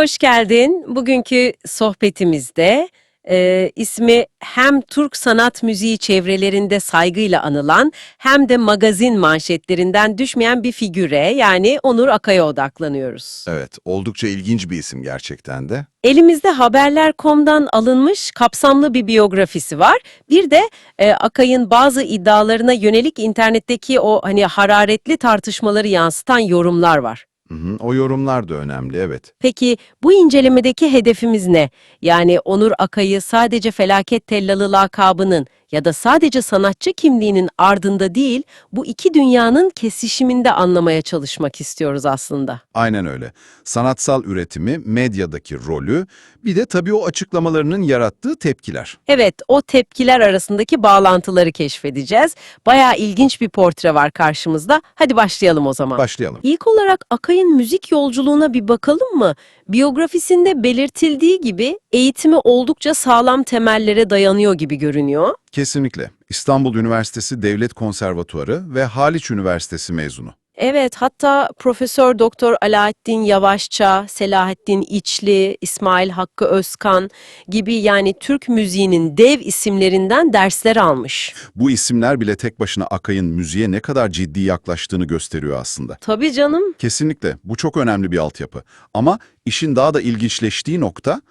Hoş geldin. Bugünkü sohbetimizde e, ismi hem Türk sanat müziği çevrelerinde saygıyla anılan hem de magazin manşetlerinden düşmeyen bir figüre yani Onur Akay'a odaklanıyoruz. Evet, oldukça ilginç bir isim gerçekten de. Elimizde Haberler.com'dan alınmış kapsamlı bir biyografisi var. Bir de e, Akay'ın bazı iddialarına yönelik internetteki o hani hararetli tartışmaları yansıtan yorumlar var. O yorumlar da önemli, evet. Peki bu incelemedeki hedefimiz ne? Yani Onur Akay'ı sadece felaket tellalı lakabının ya da sadece sanatçı kimliğinin ardında değil, bu iki dünyanın kesişiminde anlamaya çalışmak istiyoruz aslında. Aynen öyle. Sanatsal üretimi, medyadaki rolü, bir de tabii o açıklamalarının yarattığı tepkiler. Evet, o tepkiler arasındaki bağlantıları keşfedeceğiz. Bayağı ilginç bir portre var karşımızda. Hadi başlayalım o zaman. Başlayalım. İlk olarak Akay'ın müzik yolculuğuna bir bakalım mı? Biyografisinde belirtildiği gibi eğitimi oldukça sağlam temellere dayanıyor gibi görünüyor. Kesinlikle. İstanbul Üniversitesi Devlet Konservatuarı ve Haliç Üniversitesi mezunu. Evet, hatta Profesör Doktor Alaaddin Yavaşça, Selahattin İçli, İsmail Hakkı Özkan gibi yani Türk müziğinin dev isimlerinden dersler almış. Bu isimler bile tek başına Akay'ın müziğe ne kadar ciddi yaklaştığını gösteriyor aslında. Tabii canım. Kesinlikle. Bu çok önemli bir altyapı. Ama işin daha da ilginçleştiği nokta,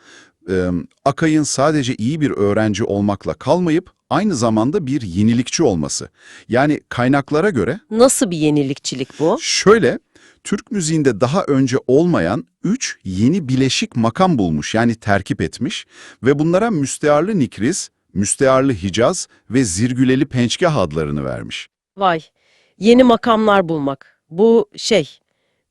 e, Akay'ın sadece iyi bir öğrenci olmakla kalmayıp aynı zamanda bir yenilikçi olması. Yani kaynaklara göre Nasıl bir yenilikçilik bu? şöyle, Türk müziğinde daha önce olmayan üç yeni bileşik makam bulmuş yani terkip etmiş ve bunlara müstearlı Nikriz, müstearlı Hicaz ve zirgüleli Pençgah adlarını vermiş. Vay, yeni makamlar bulmak. Bu şey,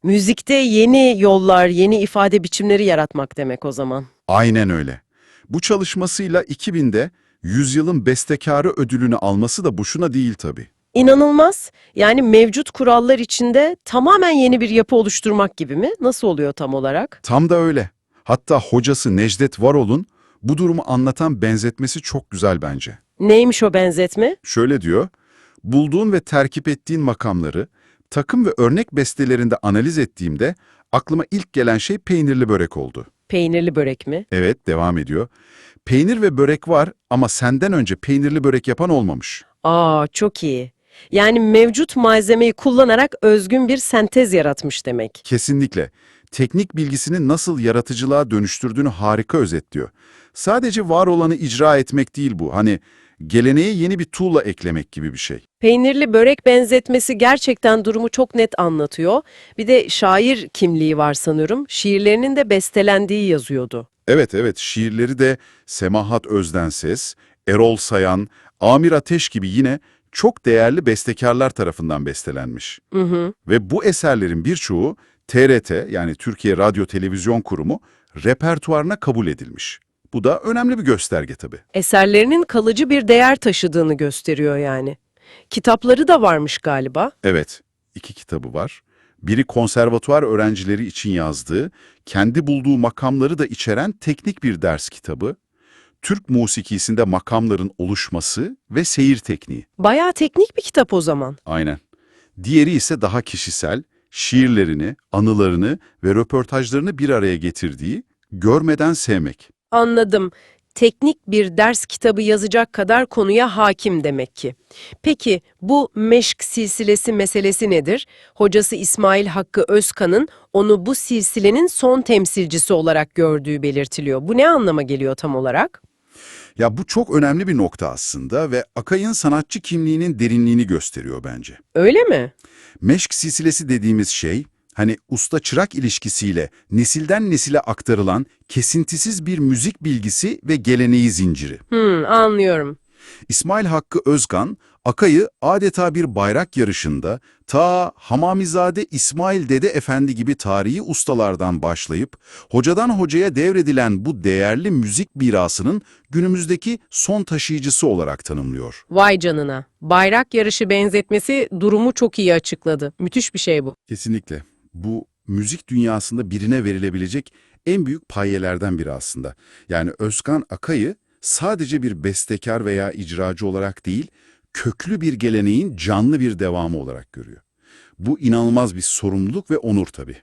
müzikte yeni yollar, yeni ifade biçimleri yaratmak demek o zaman. Aynen öyle. Bu çalışmasıyla 2000'de Yüzyılın Bestekarı ödülünü alması da boşuna değil tabii. İnanılmaz. Yani mevcut kurallar içinde tamamen yeni bir yapı oluşturmak gibi mi? Nasıl oluyor tam olarak? Tam da öyle. Hatta hocası Necdet Varol'un bu durumu anlatan benzetmesi çok güzel bence. Neymiş o benzetme? Şöyle diyor, bulduğun ve terkip ettiğin makamları takım ve örnek bestelerinde analiz ettiğimde aklıma ilk gelen şey peynirli börek oldu. Peynirli börek mi? Evet, devam ediyor. Peynir ve börek var ama senden önce peynirli börek yapan olmamış. Aa, çok iyi. Yani mevcut malzemeyi kullanarak özgün bir sentez yaratmış demek. Kesinlikle. Teknik bilgisini nasıl yaratıcılığa dönüştürdüğünü harika özetliyor. Sadece var olanı icra etmek değil bu. Hani geleneğe yeni bir tuğla eklemek gibi bir şey. Peynirli börek benzetmesi gerçekten durumu çok net anlatıyor. Bir de şair kimliği var sanırım. Şiirlerinin de bestelendiği yazıyordu. Evet evet şiirleri de Semahat Özdenses, Erol Sayan, Amir Ateş gibi yine çok değerli bestekarlar tarafından bestelenmiş. Hı hı. Ve bu eserlerin birçoğu TRT yani Türkiye Radyo Televizyon Kurumu repertuarına kabul edilmiş. Bu da önemli bir gösterge tabii. Eserlerinin kalıcı bir değer taşıdığını gösteriyor yani. Kitapları da varmış galiba. Evet, iki kitabı var. Biri konservatuvar öğrencileri için yazdığı, kendi bulduğu makamları da içeren teknik bir ders kitabı. Türk musikisinde makamların oluşması ve seyir tekniği. Bayağı teknik bir kitap o zaman. Aynen. Diğeri ise daha kişisel, şiirlerini, anılarını ve röportajlarını bir araya getirdiği Görmeden Sevmek. Anladım. Teknik bir ders kitabı yazacak kadar konuya hakim demek ki. Peki bu meşk silsilesi meselesi nedir? Hocası İsmail Hakkı Özkan'ın onu bu silsilenin son temsilcisi olarak gördüğü belirtiliyor. Bu ne anlama geliyor tam olarak? Ya bu çok önemli bir nokta aslında ve Akay'ın sanatçı kimliğinin derinliğini gösteriyor bence. Öyle mi? Meşk silsilesi dediğimiz şey, hani usta-çırak ilişkisiyle nesilden nesile aktarılan kesintisiz bir müzik bilgisi ve geleneği zinciri. Hmm, anlıyorum. İsmail Hakkı Özkan, Akay'ı adeta bir bayrak yarışında ta Hamamizade İsmail Dede Efendi gibi tarihi ustalardan başlayıp hocadan hocaya devredilen bu değerli müzik mirasının günümüzdeki son taşıyıcısı olarak tanımlıyor. Vay canına. Bayrak yarışı benzetmesi durumu çok iyi açıkladı. Müthiş bir şey bu. Kesinlikle. Bu müzik dünyasında birine verilebilecek en büyük payelerden biri aslında. Yani Özkan Akay'ı sadece bir bestekar veya icracı olarak değil, köklü bir geleneğin canlı bir devamı olarak görüyor. Bu inanılmaz bir sorumluluk ve onur tabii.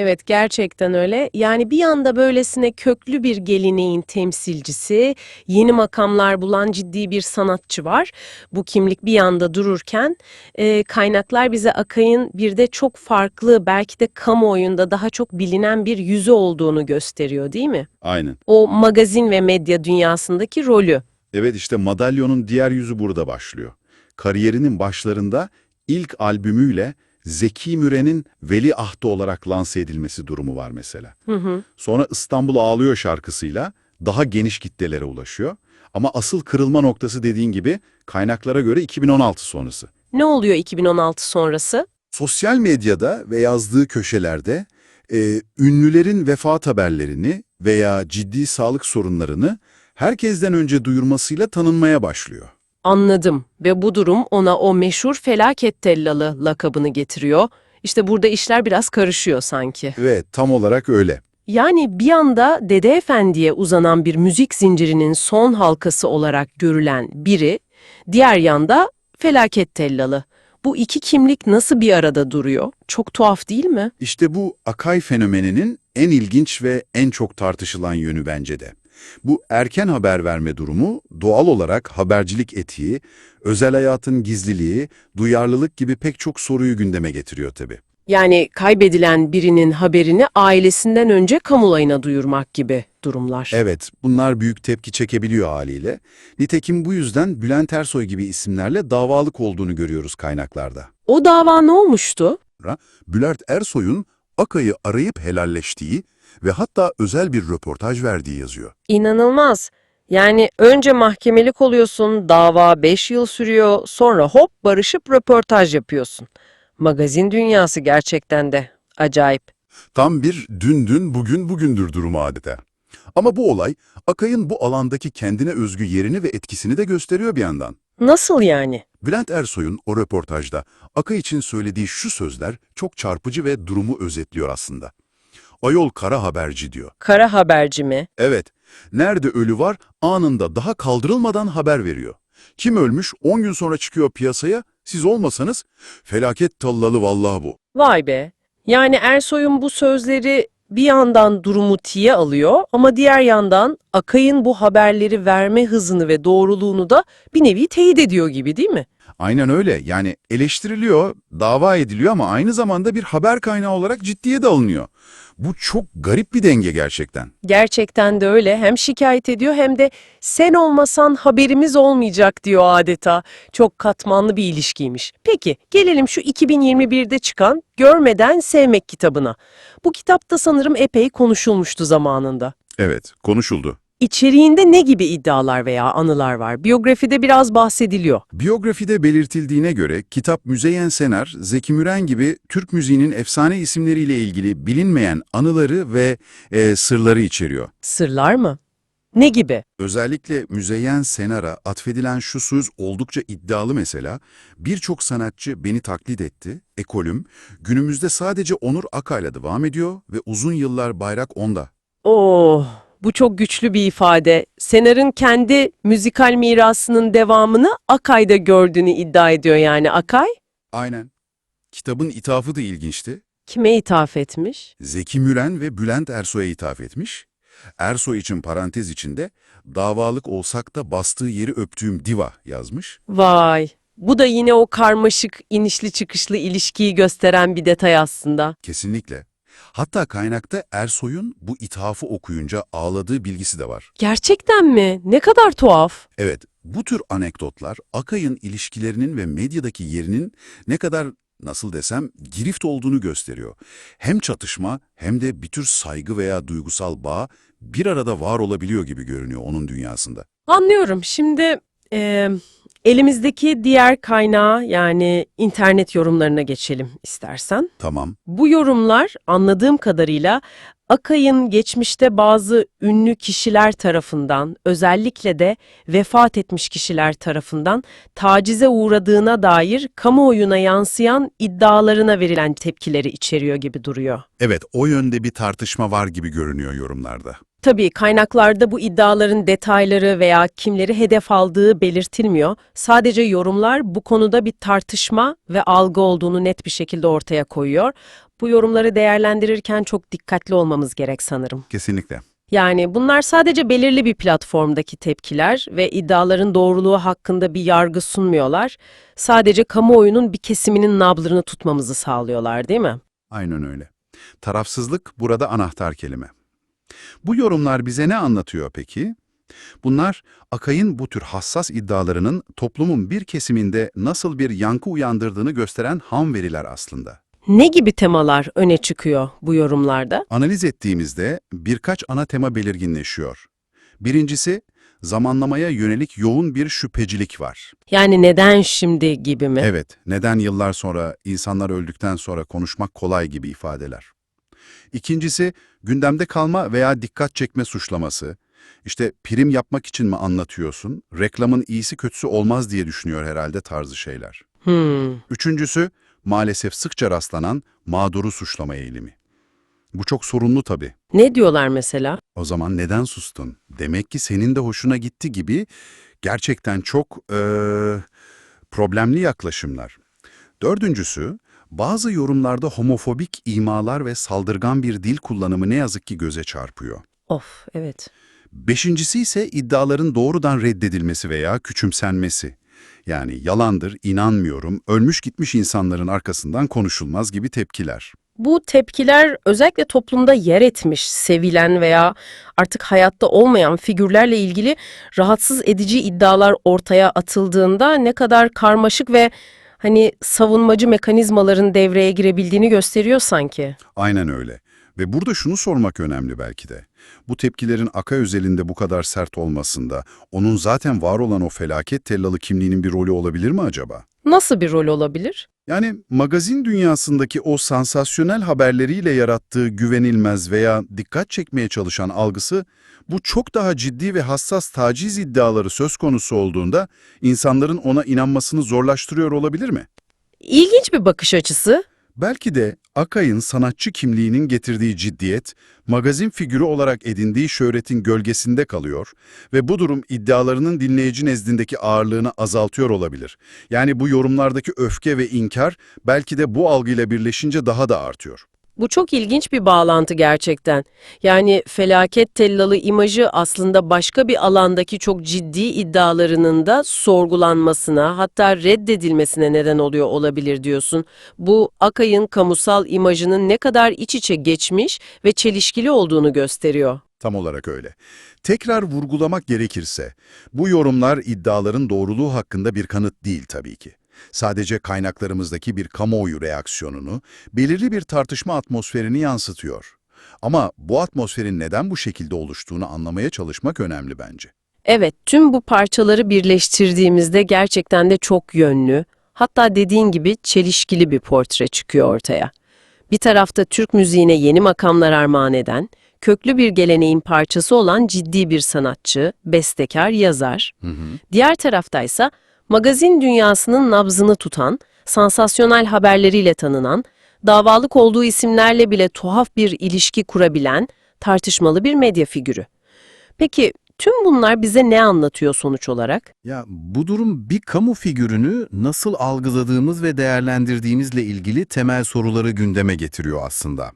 Evet gerçekten öyle. Yani bir yanda böylesine köklü bir geleneğin temsilcisi, yeni makamlar bulan ciddi bir sanatçı var. Bu kimlik bir yanda dururken e, kaynaklar bize Akay'ın bir de çok farklı belki de kamuoyunda daha çok bilinen bir yüzü olduğunu gösteriyor değil mi? Aynen. O magazin ve medya dünyasındaki rolü. Evet işte madalyonun diğer yüzü burada başlıyor. Kariyerinin başlarında ilk albümüyle Zeki Müren'in Veliahtı olarak lanse edilmesi durumu var mesela. Hı hı. Sonra İstanbul Ağlıyor şarkısıyla daha geniş kitlelere ulaşıyor. Ama asıl kırılma noktası dediğin gibi kaynaklara göre 2016 sonrası. Ne oluyor 2016 sonrası? Sosyal medyada ve yazdığı köşelerde e, ünlülerin vefat haberlerini veya ciddi sağlık sorunlarını herkesten önce duyurmasıyla tanınmaya başlıyor. Anladım ve bu durum ona o meşhur felaket tellalı lakabını getiriyor. İşte burada işler biraz karışıyor sanki. Evet, tam olarak öyle. Yani bir anda Dede Efendi'ye uzanan bir müzik zincirinin son halkası olarak görülen biri, diğer yanda felaket tellalı. Bu iki kimlik nasıl bir arada duruyor? Çok tuhaf değil mi? İşte bu Akay fenomeninin en ilginç ve en çok tartışılan yönü bence de. Bu erken haber verme durumu doğal olarak habercilik etiği, özel hayatın gizliliği, duyarlılık gibi pek çok soruyu gündeme getiriyor tabii. Yani kaybedilen birinin haberini ailesinden önce kamuoyuna duyurmak gibi durumlar. Evet, bunlar büyük tepki çekebiliyor haliyle. Nitekim bu yüzden Bülent Ersoy gibi isimlerle davalık olduğunu görüyoruz kaynaklarda. O dava ne olmuştu? Bülent Ersoy'un Akay'ı arayıp helalleştiği ve hatta özel bir röportaj verdiği yazıyor. İnanılmaz. Yani önce mahkemelik oluyorsun, dava 5 yıl sürüyor, sonra hop barışıp röportaj yapıyorsun. Magazin dünyası gerçekten de acayip. Tam bir dün dün bugün bugündür durumu adeta. Ama bu olay Akay'ın bu alandaki kendine özgü yerini ve etkisini de gösteriyor bir yandan. Nasıl yani? Bülent Ersoy'un o röportajda Akay için söylediği şu sözler çok çarpıcı ve durumu özetliyor aslında. Ayol kara haberci diyor. Kara haberci mi? Evet, nerede ölü var anında daha kaldırılmadan haber veriyor. Kim ölmüş 10 gün sonra çıkıyor piyasaya, siz olmasanız felaket tallalı vallahi bu. Vay be. Yani Ersoy'un bu sözleri bir yandan durumu tiye alıyor ama diğer yandan Akay'ın bu haberleri verme hızını ve doğruluğunu da bir nevi teyit ediyor gibi değil mi? Aynen öyle. Yani eleştiriliyor, dava ediliyor ama aynı zamanda bir haber kaynağı olarak ciddiye de alınıyor. Bu çok garip bir denge gerçekten. Gerçekten de öyle. Hem şikayet ediyor hem de sen olmasan haberimiz olmayacak diyor adeta. Çok katmanlı bir ilişkiymiş. Peki gelelim şu 2021'de çıkan Görmeden Sevmek kitabına. Bu kitapta sanırım epey konuşulmuştu zamanında. Evet, konuşuldu. İçeriğinde ne gibi iddialar veya anılar var? Biyografide biraz bahsediliyor. Biyografide belirtildiğine göre kitap Müzeyyen Senar, Zeki Müren gibi Türk müziğinin efsane isimleriyle ilgili bilinmeyen anıları ve e, sırları içeriyor. Sırlar mı? Ne gibi? Özellikle Müzeyyen Senar'a atfedilen şu söz oldukça iddialı mesela. Birçok sanatçı beni taklit etti, ekolüm, günümüzde sadece Onur Akay'la devam ediyor ve uzun yıllar bayrak onda. Oh, bu çok güçlü bir ifade. Senar'ın kendi müzikal mirasının devamını Akay'da gördüğünü iddia ediyor yani. Akay Aynen. Kitabın ithafı da ilginçti. kime ithaf etmiş? Zeki Müren ve Bülent Ersoy'a ithaf etmiş. Ersoy için parantez içinde davalık olsak da bastığı yeri öptüğüm diva yazmış. Vay, bu da yine o karmaşık inişli çıkışlı ilişkiyi gösteren bir detay aslında. Kesinlikle. Hatta kaynakta Ersoy'un bu ithafı okuyunca ağladığı bilgisi de var. Gerçekten mi? Ne kadar tuhaf. Evet, bu tür anekdotlar Akay'ın ilişkilerinin ve medyadaki yerinin ne kadar nasıl desem girift olduğunu gösteriyor. Hem çatışma hem de bir tür saygı veya duygusal bağ bir arada var olabiliyor gibi görünüyor onun dünyasında. Anlıyorum. Şimdi e, elimizdeki diğer kaynağı yani internet yorumlarına geçelim istersen. Tamam, Bu yorumlar anladığım kadarıyla Akay'ın geçmişte bazı ünlü kişiler tarafından, özellikle de vefat etmiş kişiler tarafından tacize uğradığına dair kamuoyuna yansıyan iddialarına verilen tepkileri içeriyor gibi duruyor. evet o yönde bir tartışma var gibi görünüyor yorumlarda. Tabii kaynaklarda bu iddiaların detayları veya kimleri hedef aldığı belirtilmiyor. Sadece yorumlar bu konuda bir tartışma ve algı olduğunu net bir şekilde ortaya koyuyor. Bu yorumları değerlendirirken çok dikkatli olmamız gerek sanırım. Kesinlikle. Yani bunlar sadece belirli bir platformdaki tepkiler ve iddiaların doğruluğu hakkında bir yargı sunmuyorlar. Sadece kamuoyunun bir kesiminin nabzını tutmamızı sağlıyorlar değil mi? Aynen öyle. Tarafsızlık burada anahtar kelime. Bu yorumlar bize ne anlatıyor peki? Bunlar Akay'ın bu tür hassas iddialarının toplumun bir kesiminde nasıl bir yankı uyandırdığını gösteren ham veriler aslında. Ne gibi temalar öne çıkıyor bu yorumlarda? Analiz ettiğimizde birkaç ana tema belirginleşiyor. Birincisi, zamanlamaya yönelik yoğun bir şüphecilik var. Yani neden şimdi gibi mi? Evet, neden yıllar sonra, insanlar öldükten sonra konuşmak kolay gibi ifadeler. İkincisi, gündemde kalma veya dikkat çekme suçlaması. İşte prim yapmak için mi anlatıyorsun, reklamın iyisi kötüsü olmaz diye düşünüyor herhalde tarzı şeyler. Hmm. Üçüncüsü, maalesef sıkça rastlanan mağduru suçlama eğilimi. Bu çok sorunlu tabii. Ne diyorlar mesela? O zaman neden sustun? Demek ki senin de hoşuna gitti gibi gerçekten çok eee, problemli yaklaşımlar. Dördüncüsü, bazı yorumlarda homofobik imalar ve saldırgan bir dil kullanımı ne yazık ki göze çarpıyor. Of, evet. Beşincisi ise iddiaların doğrudan reddedilmesi veya küçümsenmesi. Yani yalandır, inanmıyorum, ölmüş gitmiş insanların arkasından konuşulmaz gibi tepkiler. Bu tepkiler özellikle toplumda yer etmiş, sevilen veya artık hayatta olmayan figürlerle ilgili rahatsız edici iddialar ortaya atıldığında ne kadar karmaşık ve hani savunmacı mekanizmaların devreye girebildiğini gösteriyor sanki. Aynen öyle. Ve burada şunu sormak önemli belki de. Bu tepkilerin Aka özelinde bu kadar sert olmasında, onun zaten var olan o felaket tellalı kimliğinin bir rolü olabilir mi acaba? Nasıl bir rol olabilir? Yani magazin dünyasındaki o sansasyonel haberleriyle yarattığı güvenilmez veya dikkat çekmeye çalışan algısı, bu çok daha ciddi ve hassas taciz iddiaları söz konusu olduğunda insanların ona inanmasını zorlaştırıyor olabilir mi? İlginç bir bakış açısı. Belki de Akay'ın sanatçı kimliğinin getirdiği ciddiyet, magazin figürü olarak edindiği şöhretin gölgesinde kalıyor ve bu durum iddialarının dinleyici nezdindeki ağırlığını azaltıyor olabilir. Yani bu yorumlardaki öfke ve inkar belki de bu algıyla birleşince daha da artıyor. Bu çok ilginç bir bağlantı gerçekten. Yani felaket tellalı imajı aslında başka bir alandaki çok ciddi iddialarının da sorgulanmasına hatta reddedilmesine neden oluyor olabilir diyorsun. Bu Akay'ın kamusal imajının ne kadar iç içe geçmiş ve çelişkili olduğunu gösteriyor. Tam olarak öyle. Tekrar vurgulamak gerekirse, bu yorumlar iddiaların doğruluğu hakkında bir kanıt değil tabii ki. Sadece kaynaklarımızdaki bir kamuoyu reaksiyonunu, belirli bir tartışma atmosferini yansıtıyor. Ama bu atmosferin neden bu şekilde oluştuğunu anlamaya çalışmak önemli bence. Evet, tüm bu parçaları birleştirdiğimizde gerçekten de çok yönlü, hatta dediğin gibi çelişkili bir portre çıkıyor ortaya. Bir tarafta Türk müziğine yeni makamlar armağan eden, köklü bir geleneğin parçası olan ciddi bir sanatçı, bestekar, yazar. Diğer taraftaysa magazin dünyasının nabzını tutan, sansasyonel haberleriyle tanınan, davalık olduğu isimlerle bile tuhaf bir ilişki kurabilen, tartışmalı bir medya figürü. Peki tüm bunlar bize ne anlatıyor sonuç olarak? Ya bu durum bir kamu figürünü nasıl algıladığımız ve değerlendirdiğimizle ilgili temel soruları gündeme getiriyor aslında.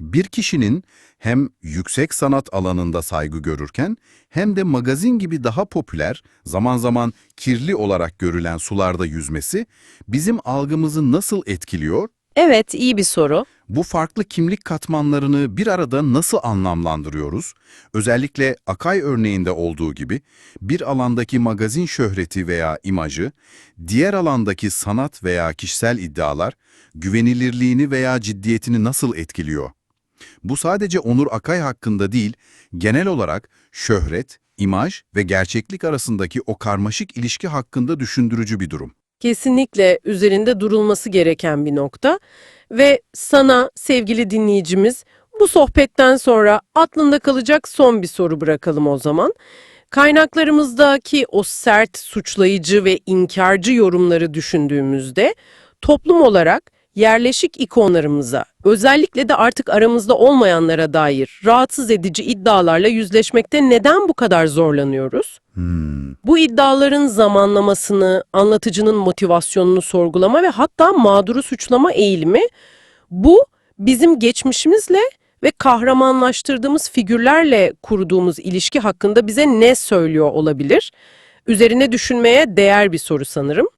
Bir kişinin hem yüksek sanat alanında saygı görürken hem de magazin gibi daha popüler, zaman zaman kirli olarak görülen sularda yüzmesi bizim algımızı nasıl etkiliyor? Evet, iyi bir soru. Bu farklı kimlik katmanlarını bir arada nasıl anlamlandırıyoruz? Özellikle Akay örneğinde olduğu gibi bir alandaki magazin şöhreti veya imajı, diğer alandaki sanat veya kişisel iddialar güvenilirliğini veya ciddiyetini nasıl etkiliyor? Bu sadece Onur Akay hakkında değil, genel olarak şöhret, imaj ve gerçeklik arasındaki o karmaşık ilişki hakkında düşündürücü bir durum. Kesinlikle üzerinde durulması gereken bir nokta. Ve sana sevgili dinleyicimiz bu sohbetten sonra aklında kalacak son bir soru bırakalım o zaman. Kaynaklarımızdaki o sert, suçlayıcı ve inkarcı yorumları düşündüğümüzde toplum olarak yerleşik ikonlarımıza, özellikle de artık aramızda olmayanlara dair rahatsız edici iddialarla yüzleşmekte neden bu kadar zorlanıyoruz? Bu iddiaların zamanlamasını, anlatıcının motivasyonunu sorgulama ve hatta mağduru suçlama eğilimi, bu bizim geçmişimizle ve kahramanlaştırdığımız figürlerle kurduğumuz ilişki hakkında bize ne söylüyor olabilir? Üzerine düşünmeye değer bir soru sanırım.